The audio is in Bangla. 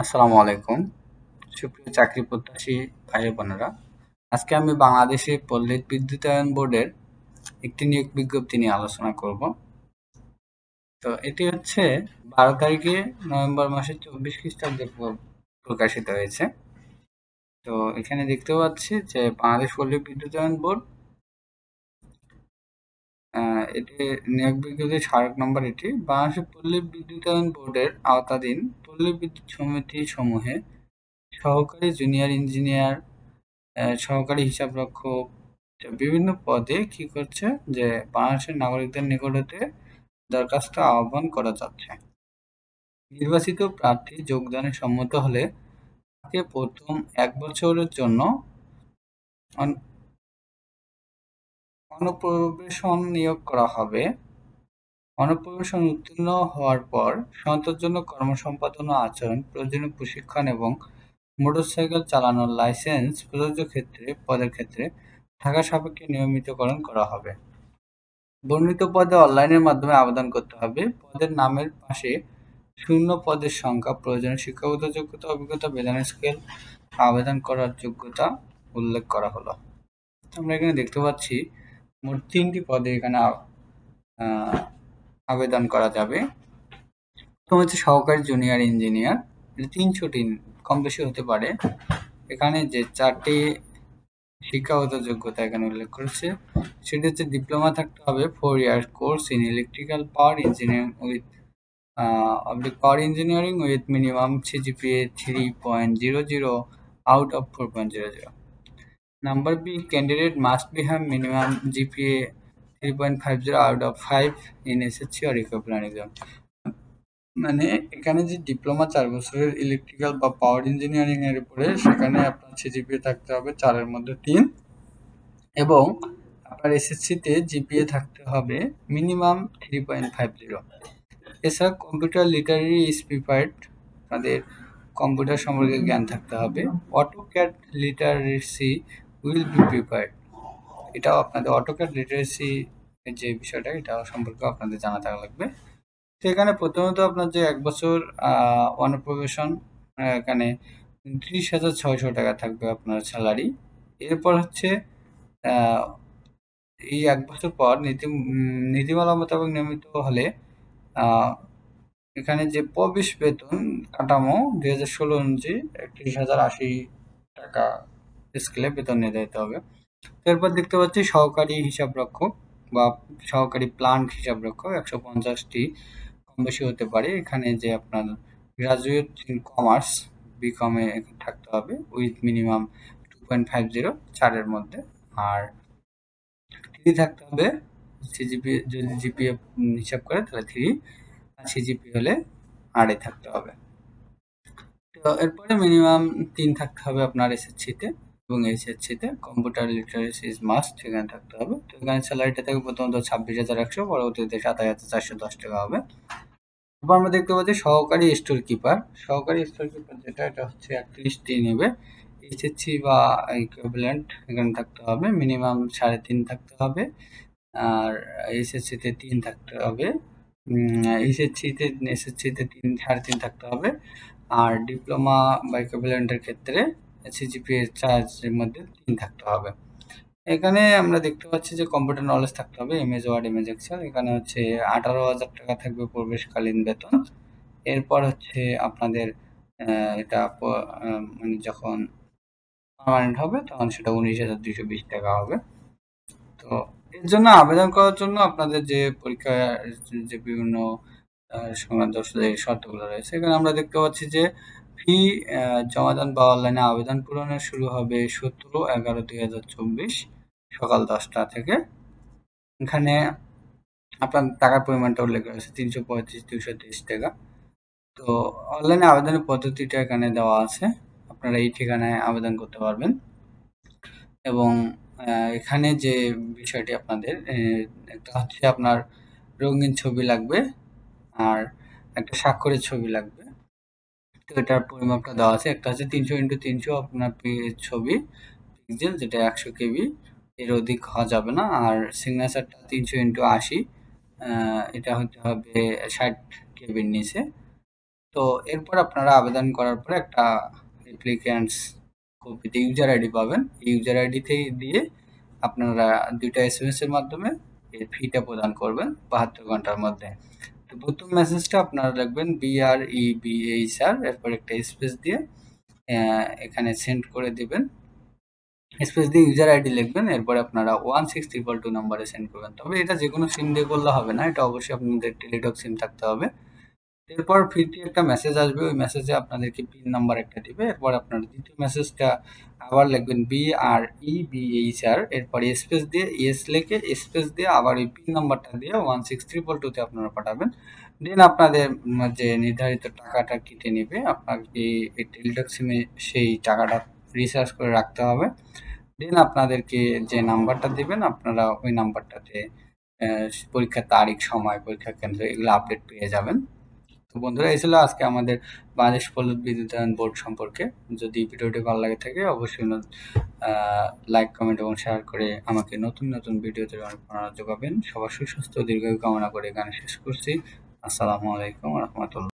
আসসালামু আলাইকুম। সুপ্রিয় চাকরি প্রত্যাশী ভাই বোনেরা, আজকে আমি বাংলাদেশে পল্লী বিদ্যুতায়ন বোর্ডের একটি নিয়োগ বিজ্ঞপ্তি নিয়ে আলোচনা করব। তো এটি হচ্ছে বারো তারিখে নভেম্বর মাসের চব্বিশ খ্রিস্টাব্দে প্রকাশিত হয়েছে। তো এখানে দেখতে পাচ্ছি যে বাংলাদেশ পল্লী বিদ্যুতায়ন বোর্ড এটি নিয়োগ বিজ্ঞপ্তির স্মারক নম্বর এটি। বাংলাদেশের পল্লী বিদ্যুতায়ন বোর্ডের আওতাধীন পল্লী বিদ্যুৎ সমিতি সমূহে সহকারী জুনিয়র ইঞ্জিনিয়ার সহকারী হিসাবরক্ষক বিভিন্ন পদে কি করছে যে বাংলাদেশের নাগরিকদের নিকট হতে দরখাস্ত আহ্বান করা যাচ্ছে। নির্বাচিত প্রার্থী যোগদানে সম্মত হলে তাকে প্রথম এক বছরের জন্য অনুপ্রবেশন নিয়োগ করা হবে। অনুপ্রবেশন উত্তীর্ণ হওয়ার পর সন্তোষজনক কর্মসম্পাদন ও আচরণ, প্রয়োজনীয় প্রশিক্ষণ এবং মোটরসাইকেল চালানোর লাইসেন্স প্রযোজ্য ক্ষেত্রে, পদের ক্ষেত্রে ঢাকা সাপেক্ষে নিয়মিতকরণ করা হবে। বর্ণিত পদে অনলাইনের মাধ্যমে আবেদন করতে হবে। পদের নামের পাশে শূন্য পদের সংখ্যা, প্রয়োজনীয় শিক্ষাগত যোগ্যতা, অভিজ্ঞতা বেতনের স্কেল, আবেদন করার যোগ্যতা উল্লেখ করা হলো। আমরা এখানে দেখতে পাচ্ছি মোট তিনটি পদে এখানে আবেদন করা যাবে। প্রথম হচ্ছে সহকারী জুনিয়র ইঞ্জিনিয়ার তিনশোটি কম বেশি হতে পারে। এখানে যে চারটি শিক্ষাগত যোগ্যতা এখানে উল্লেখ করেছে, সেটি হচ্ছে ডিপ্লোমা থাকতে হবে four year course in electrical power engineering with the power engineering with minimum CGPA three point zero zero out of four point zero zero must be have minimum GPA three point five zero out of five in SSC or equivalent মানে এখানে যে ডিপ্লোমা চার বছরের ইলেকট্রিক্যাল বা পাওয়ার ইঞ্জিনিয়ারিং এর উপরে, সেখানে আপনার সিজিপিএ থাকতে হবে চারের মধ্যে তিন। এবং আপনার এসএসসিতে জিপিএ থাকতে হবে minimum three point five zero এছাড়া কম্পিউটার লিটারি ইজ প্রিফার্ড আপনাদের কম্পিউটার সম্পর্কে জ্ঞান থাকতে হবে। AutoCAD literacy will be preferred এটাও আপনাদের অটোক্যাড লিটারেসি যে বিষয়টা, এটা সম্পর্কে আপনাদের জানা থাকা লাগবে। তো এখানে প্রথমত আপনার যে এক বছর অনপ্রবেশন এখানে ত্রিশ হাজার ছয়শো টাকা থাকবে আপনার স্যালারি এরপর হচ্ছে এই এক বছর পর নীতি, নীতিমালা মোতাবেক নিয়মিত হলে এখানে যে প্রবেশ বেতন কাঠামো দুই হাজার ষোলো অনুযায়ী একত্রিশ হাজার আশি টাকা স্কেলে বেতন নির্ধারিত হবে। এরপর দেখতে পাচ্ছি সহকারী হিসাব রক্ষক বা সহকারী প্লান্ট হিসাব রক্ষক একশো পঞ্চাশটি কম বেশি হতে পারে। এখানে যে আপনার গ্রাজুয়েট ইন কমার্স বিকমে থাকতে হবে with minimum two point five zero চারের মধ্যে। আর থ্রি থাকতে হবে সিজিপি যদি জিপিএ হিসাব করে তাহলে থ্রি আর সিজিপি হলে আড়াই থাকতে হবে। তো এরপরে মিনিমাম তিন থাকতে হবে আপনার এসএসসিতে এবং এসএসসিতে কম্পিউটার লিটারেসি ইজ মাস্ট এখানে থাকতে হবে। তো এখানে স্যালারিটা থাকে প্রথমত ছাব্বিশ হাজার একশো, পরবর্তীতে সাতাশ হাজার চারশো দশ টাকা হবে। তারপর আমরা দেখতে পাচ্ছি সহকারী স্টোর কিপার সহকারী স্টোর কিপার যেটা, এটা হচ্ছে একত্রিশটি নেবে। এইচএসসি বা ইকুইভ্যালেন্ট এখানে থাকতে হবে। মিনিমাম সাড়ে তিন থাকতে হবে। আর এইচএসসিতে তিন থাকতে হবে। এইচএসসিতে এসএসসিতে তিন, সাড়ে তিন থাকতে হবে। আর ডিপ্লোমা বা ইকুইভ্যালেন্টের ক্ষেত্রে সিজিপিএ চার্জের মধ্যে তিন থাকতে হবে। এখানে আমরা দেখতে পাচ্ছি যে কম্পিউটার নলেজ থাকতে হবে এমএজ ওয়ার্ড এমএজ এক্সেল এখানে হচ্ছে আঠারো হাজার টাকা থাকবে প্রবেশকালীন বেতন। এরপর হচ্ছে আপনাদের এটা মানে যখন পারমানেন্ট হবে, তখন সেটা উনিশ হাজার দুইশো বিশ টাকা হবে। তো এর জন্য আবেদন করার জন্য আপনাদের যে পরীক্ষা, যে বিভিন্ন সংক্রান্ত শর্তগুলো রয়েছে, এখানে আমরা দেখতে পাচ্ছি যে ফি জমাদান বা অনলাইনে আবেদন পূরণের শুরু হবে সতেরো এগারো দুই হাজার চব্বিশ সকাল দশটা থেকে। এখানে আপনার টাকার পরিমাণটা উল্লেখ রয়েছে তিনশো পঁয়ত্রিশ, দুইশো তেইশ টাকা। তো অনলাইনে আবেদনের পদ্ধতিটা এখানে দেওয়া আছে, আপনারা এই ঠিকানায় আবেদন করতে পারবেন। এবং এখানে যে বিষয়টি আপনাদের একটা হচ্ছে আপনার রঙিন ছবি লাগবে, আর একটা স্বাক্ষরের ছবি লাগবে। তো এটার পরিমাপটা দেওয়া আছে। একটা হচ্ছে তিনশো ইন্টু তিনশো আপনার ছবি, পিক্সেল, যেটা একশো কেবি। এর অধিক হওয়া যাবে না। আর সিগনেচারটা তিনশো ইন্টু আশি এটা হতে হবে ষাট কেবির নিচে। তো এরপর আপনারা আবেদন করার পরে একটা অ্যাপ্লিক্যান্টস কপিতে ইউজার আইডি পাবেন। ইউজার আইডিতে দিয়ে আপনারা দুইটা এস এর মাধ্যমে এর ফিটা প্রদান করবেন বাহাত্তর ঘণ্টার মধ্যে। তো প্রথম মেসেজটা আপনারা লিখবেন B R E B H R এরপর একটা স্পেস দিয়ে এখানে সেন্ড করে দিবেন। স্পেস দিয়ে ইউজার আইডি লিখবেন, এরপর আপনারা ওয়ান সিক্স ট্রিপল টু নাম্বারে সেন্ড করবেন। তবে এটা যে কোনো সিম দিয়ে করলে হবে না, এটা অবশ্যই আপনাদের টেলিটক সিম থাকতে হবে। এরপর ফিরতি একটা মেসেজ আসবে, ওই মেসেজে আপনাদেরকে পিন নাম্বার একটা দিবে। এরপর আপনার দ্বিতীয় মেসেজটা আবার লিখবেন B R E B H R এরপর স্পেস দিয়ে এস লিখে স্পেস দিয়ে আবার ওই পিন নাম্বারটা দিয়ে ওয়ান সিক্স ট্রিপল টুতে আপনারা পাঠাবেন। দেন আপনাদের যে নির্ধারিত টাকাটা কেটে নেবে, আপনাকে এই টেলিটক সিমে সেই টাকাটা রিচার্জ করে রাখতে হবে। দেন আপনাদেরকে যে নাম্বারটা দিবেন, আপনারা ওই নাম্বারটাতে পরীক্ষার তারিখ, সময় পরীক্ষা কেন্দ্র, এগুলো আপডেট পেয়ে যাবেন। তো বন্ধুরা, এই ছিল আজকে আমাদের বাংলাদেশ পল্লব বিদ্যুতায়ন বোর্ড সম্পর্কে। যদি ভিডিওটি ভালো লাগে থাকে, অবশ্যই লাইক কমেন্ট এবং শেয়ার করে আমাকে নতুন নতুন ভিডিওতে অনুপ্রেরণা যোগাবেন। সবার সুস্বাস্থ্য দীর্ঘায়ু কামনা করে গান শেষ করছি। আসসালামু আলাইকুম রহমতুল্লাহ।